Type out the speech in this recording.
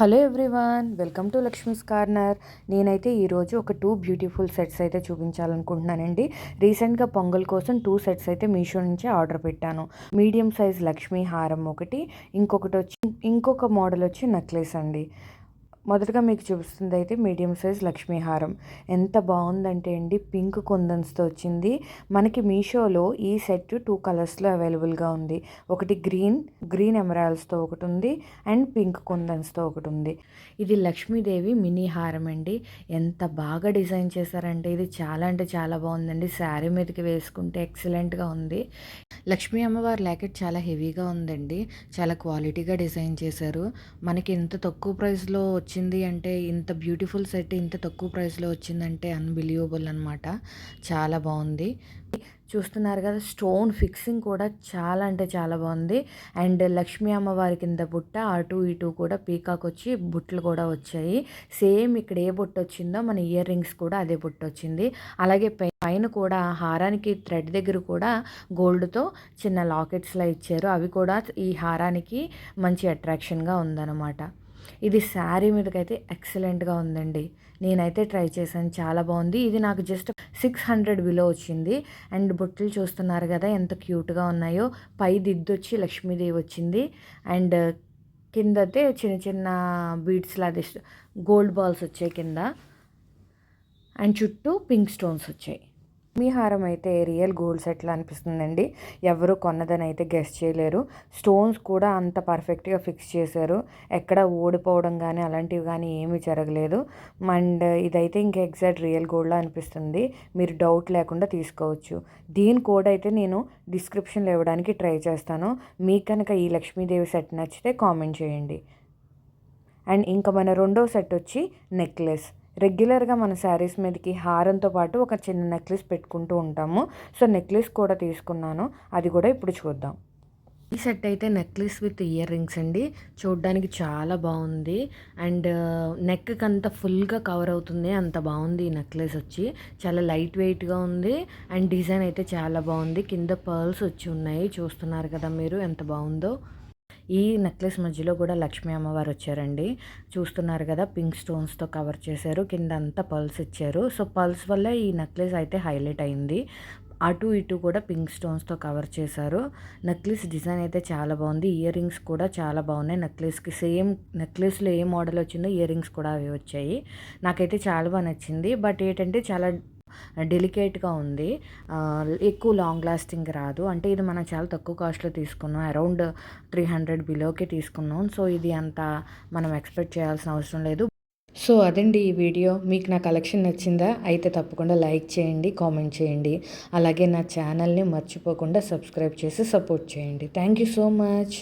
Hello everyone welcome to Lakshmi's corner. నేనైతే ఈరోజు ఒక టూ బ్యూటిఫుల్ సెట్స్ అయితే చూపించాలనుకుంటున్నానండి. రీసెంట్గా పొంగల్ కోసం టూ సెట్స్ అయితే మీషో నుంచి ఆర్డర్ పెట్టాను. మీడియం సైజ్ లక్ష్మీ హారం ఒకటి ఇంకొకటి వచ్చి ఇంకొక మోడల్ వచ్చి నెక్లెస్ అండి. మొదటగా మీకు చూపిస్తుంది అయితే మీడియం సైజ్ లక్ష్మీహారం ఎంత బాగుందంటే అండి పింక్ కుందన్స్తో వచ్చింది. మనకి మీషోలో ఈ సెట్ టూ కలర్స్లో అవైలబుల్గా ఉంది. ఒకటి గ్రీన్ గ్రీన్ ఎమరాల్స్తో ఒకటి ఉంది అండ్ పింక్ కుందన్స్తో ఒకటి ఉంది. ఇది లక్ష్మీదేవి మినీ హారం అండి. ఎంత బాగా డిజైన్ చేశారంటే ఇది చాలా అంటే చాలా బాగుందండి. శారీ మీదకి వేసుకుంటే ఎక్సలెంట్గా ఉంది. లక్ష్మీ అమ్మవారి ల్యాకెట్ చాలా హెవీగా ఉందండి. చాలా క్వాలిటీగా డిజైన్ చేశారు. మనకి ఇంత తక్కువ ప్రైస్లో వచ్చింది అంటే ఇంత బ్యూటిఫుల్ సెట్ ఇంత తక్కువ ప్రైస్లో వచ్చిందంటే అన్బిలీవబుల్ అనమాట చాలా బాగుంది. చూస్తున్నారు కదా స్టోన్ ఫిక్సింగ్ కూడా చాలా అంటే చాలా బాగుంది. అండ్ లక్ష్మీ అమ్మవారి కింద బుట్ట అటు ఇటు కూడా పీకాక్ వచ్చి బుట్టలు కూడా వచ్చాయి. సేమ్ ఇక్కడ ఏ బుట్ట వచ్చిందో మన ఇయర్ రింగ్స్ కూడా అదే బుట్ట వచ్చింది. అలాగే పైన కూడా హారానికి థ్రెడ్ దగ్గర కూడా గోల్డ్తో చిన్న లాకెట్స్లా ఇచ్చారు. అవి కూడా ఈ హారానికి మంచి అట్రాక్షన్గా ఉందన్నమాట. ఇది శారీ మీదకైతే ఎక్సలెంట్గా ఉందండి. నేనైతే ట్రై చేశాను. చాలా బాగుంది. ఇది నాకు జస్ట్ సిక్స్ హండ్రెడ్ బిలో వచ్చింది. అండ్ బుట్టలు చూస్తున్నారు కదా ఎంత క్యూట్గా ఉన్నాయో. పై దిద్దు వచ్చి లక్ష్మీదేవి వచ్చింది. అండ్ కింద అయితే చిన్న చిన్న బీడ్స్ లాగా గోల్డ్ బాల్స్ వచ్చాయి కింద. అండ్ చుట్టూ పింక్ స్టోన్స్ వచ్చాయి. మీ హారం అయితే రియల్ గోల్డ్ సెట్లు అనిపిస్తుందండి. ఎవరు కొన్నదని అయితే గెస్ట్ చేయలేరు. స్టోన్స్ కూడా అంత పర్ఫెక్ట్గా ఫిక్స్ చేశారు. ఎక్కడ ఓడిపోవడం కానీ అలాంటివి కానీ ఏమీ జరగలేదు. అండ్ ఇదైతే ఇంకా ఎగ్జాక్ట్ రియల్ గోల్డ్లా అనిపిస్తుంది. మీరు డౌట్ లేకుండా తీసుకోవచ్చు. దీని కోడ్ అయితే నేను డిస్క్రిప్షన్లో ఇవ్వడానికి ట్రై చేస్తాను. మీకు కనుక ఈ లక్ష్మీదేవి సెట్ నచ్చితే కామెంట్ చేయండి. అండ్ ఇంకా మన రెండో సెట్ వచ్చి నెక్లెస్. రెగ్యులర్గా మన శారీస్ మీదకి హారంతో పాటు ఒక చిన్న నెక్లెస్ పెట్టుకుంటూ ఉంటాము. సో నెక్లెస్ కూడా తీసుకున్నాను. అది కూడా ఇప్పుడు చూద్దాం. ఈ సెట్ అయితే నెక్లెస్ విత్ ఇయర్ రింగ్స్ అండి. చూడడానికి చాలా బాగుంది. అండ్ నెక్కి అంత ఫుల్గా కవర్ అవుతుంది. అంత బాగుంది ఈ నెక్లెస్ వచ్చి. చాలా లైట్ వెయిట్గా ఉంది. అండ్ డిజైన్ అయితే చాలా బాగుంది. కింద పర్ల్స్ వచ్చి ఉన్నాయి. చూస్తున్నారు కదా మీరు ఎంత బాగుందో. ఈ నెక్లెస్ మధ్యలో కూడా లక్ష్మీ అమ్మవారు వచ్చారండి. చూస్తున్నారు కదా పింక్ స్టోన్స్తో కవర్ చేశారు. కింద అంతా పల్స్ ఇచ్చారు. సో పల్స్ వల్ల ఈ నెక్లెస్ అయితే హైలైట్ అయింది. అటు ఇటు కూడా పింక్ స్టోన్స్తో కవర్ చేశారు. నెక్లెస్ డిజైన్ అయితే చాలా బాగుంది. ఇయర్ రింగ్స్ కూడా చాలా బాగున్నాయి నెక్లెస్కి సేమ్ నెక్లెస్లో ఏ మోడల్ వచ్చిందో ఇయర్ రింగ్స్ కూడా అవి వచ్చాయి. నాకైతే చాలా బాగా నచ్చింది. బట్ ఏంటంటే చాలా డెలికేట్గా ఉంది. ఎక్కువ లాంగ్ లాస్టింగ్ రాదు. అంటే ఇది మనం చాలా తక్కువ కాస్ట్లో తీసుకున్నాం. అరౌండ్ త్రీ హండ్రెడ్ బిలోకే తీసుకున్నాం. సో ఇది అంత మనం ఎక్స్పెక్ట్ చేయాల్సిన అవసరం లేదు. సో అదండి ఈ వీడియో. మీకు నా కలెక్షన్ నచ్చిందా? అయితే తప్పకుండా లైక్ చేయండి కామెంట్ చేయండి. అలాగే నా ఛానల్ని మర్చిపోకుండా సబ్స్క్రైబ్ చేసి సపోర్ట్ చేయండి. Thank you so much.